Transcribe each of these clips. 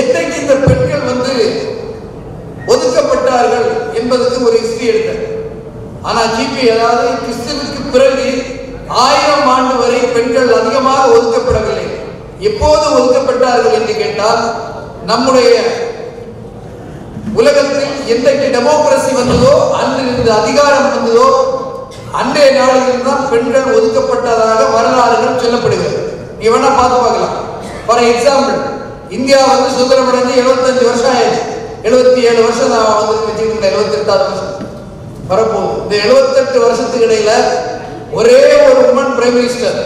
என்றைக்கு இந்த பெண்கள் வந்து ஒதுக்கப்பட்டார்கள் என்பதற்கு ஒரு ஹிஸ்டரி எடுத்தேன் ஆனா கிபி அதாவது கிறிஸ்துவுக்கு பிறகு ஆயிரம் ஆண்டு வரை பெண்கள் அதிகமாக ஒதுக்கப்படவில்லை. எப்போது ஒதுக்கப்பட்டார்கள் என்று கேட்டால் நம்முடைய உலகத்தில் என்றைக்கு டெமோக்ரஸி வந்ததோ அன்றிலிருந்து அதிகாரம் வந்ததோ அன்றைய நாளில் தான் பெண்கள் ஒதுக்கப்பட்டதாக வரலாறுகள் சொல்லப்படுகிறது. நீ வேணா பார்த்து பார்க்கலாம். ஃபார் எக்ஸாம்பிள் இந்தியா வந்து சுதந்திரம் அடைஞ்சு எழுபத்தஞ்சு வருஷம் ஆயிடுச்சு. எழுபத்தி ஏழு வருஷம் நான் வந்து வச்சுக்கிட்டு எழுபத்தி எட்டாவது வருஷம். வரப்போகுது. இந்த எழுபத்தெட்டு வருஷத்துக்கு இடையில ஒரே ஒரு உமன் பிரைம் மினிஸ்டர்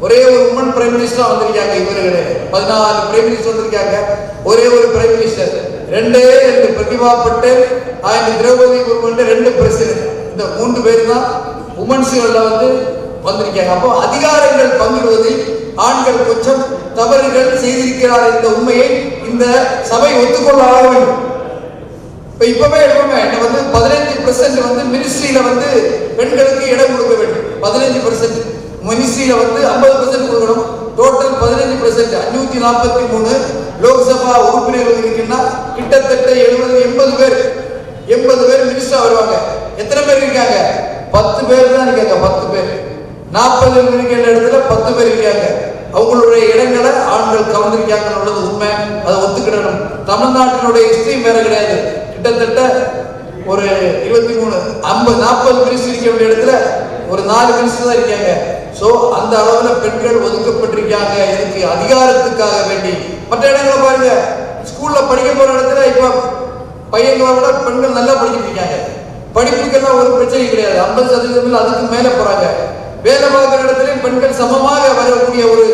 ஒரே ஒரு உமன் பிரைம் மினிஸ்டர் வந்திருக்காங்க. இவர்களே பதினாலு பிரைம் மினிஸ்டர் வந்திருக்காங்க. ஒரே ஒரு பிரைம் மினிஸ்டர் ரெண்டே ரெண்டு பிரதிபா பட்டேல் ஆயிரத்தி திரௌபதி முர்மு ரெண்டு பிரசிடென்ட் இந்த மூன்று பேர் தான் உமன்ஸ்கள்ல வந்து வந்திருக்காங்க அப்போ அதிகாரங்கள் பங்கிடுவதில் ஆண்கள் கொஞ்சம் தவறுகள் செய்திருக்கிறார் என்ற உண்மையை இந்த சபை ஒத்துக்கொள்ள வேண்டும். இப்போ இப்பவே எடுப்போமே என்ன வந்து பதினைஞ்சு பெர்சன்ட் வந்து மினிஸ்ட்ரியில வந்து பெண்களுக்கு இடம் கொடுக்க வேண்டும். பதினைஞ்சு பெர்சன்ட் மினிஸ்ட்ரியில வந்து ஐம்பது பெர்சன்ட் கொடுக்கணும். டோட்டல் பதினஞ்சு பெர்சன்ட் அஞ்சூத்தி நாற்பத்தி மூணு லோக்சபா உறுப்பினர்கள் இருக்குன்னா கிட்டத்தட்ட எழுபது எண்பது பேர். எண்பது பேர் மினிஸ்டர் வருவாங்க. எத்தனை பேர் இருக்காங்க? பத்து பேர் தான் இருக்காங்க. பத்து பேர். நாற்பது இருக்கிற இடத்துல பத்து பேர் இருக்காங்க. அவங்களுடைய இடங்களை ஆண்கள் கவர்ந்திருக்காங்கன்னு உள்ளது உண்மை. அதை ஒத்துக்கிடணும். தமிழ்நாட்டினுடைய ஹிஸ்டரி வேற கிடையாது. கிட்டத்தட்ட ஒரு இருபத்தி மூணு ஐம்பது நாற்பது பிரிசு இருக்க வேண்டிய இடத்துல ஒரு நாலு பிரிசு தான் இருக்காங்க. ஸோ அந்த அளவுல பெண்கள் ஒதுக்கப்பட்டிருக்காங்க. இதுக்கு அதிகாரத்துக்காக வேண்டி. மற்ற இடங்களை பாருங்க. ஸ்கூல்ல படிக்க போற இடத்துல இப்போ பையன்களை விட பெண்கள் நல்லா படிக்கிட்டு இருக்காங்க. படிப்புக்கெல்லாம் ஒரு பிரச்சனை கிடையாது. ஐம்பது சதவீதம் அதுக்கு மேல போறாங்க. வேலை பார்க்குற இடத்துலையும் பெண்கள் சமமாக வரக்கூடிய ஒரு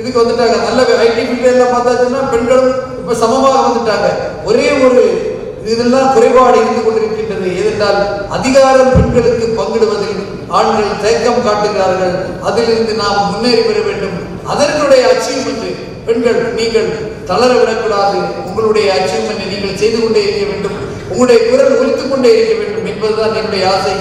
இதுக்கு வந்துட்டாங்க. நல்ல ஐடி ஃபீல்ட் பார்த்தாச்சுன்னா பெண்களும் இப்போ சமமாக வந்துட்டாங்க. ஒரே ஒரு இதெல்லாம் குறைபாடு இருந்து கொண்டிருக்கின்றது. ஏனென்றால் அதிகாரம் பெண்களுக்கு பங்கிடுவதில் ஆண்கள் தேக்கம் காட்டுகிறார்கள். அதிலிருந்து நாம் முன்னேறி பெற வேண்டும். அதனுடைய அச்சீவ்மெண்ட் பெண்கள் நீங்கள் தளர விடக்கூடாது. உங்களுடைய அச்சீவ்மெண்ட் நீங்கள் செய்து கொண்டே இருக்க வேண்டும். உங்களுடைய குரல் ஒழித்துக் கொண்டே இருக்க வேண்டும் என்பதுதான் என்னுடைய ஆசை.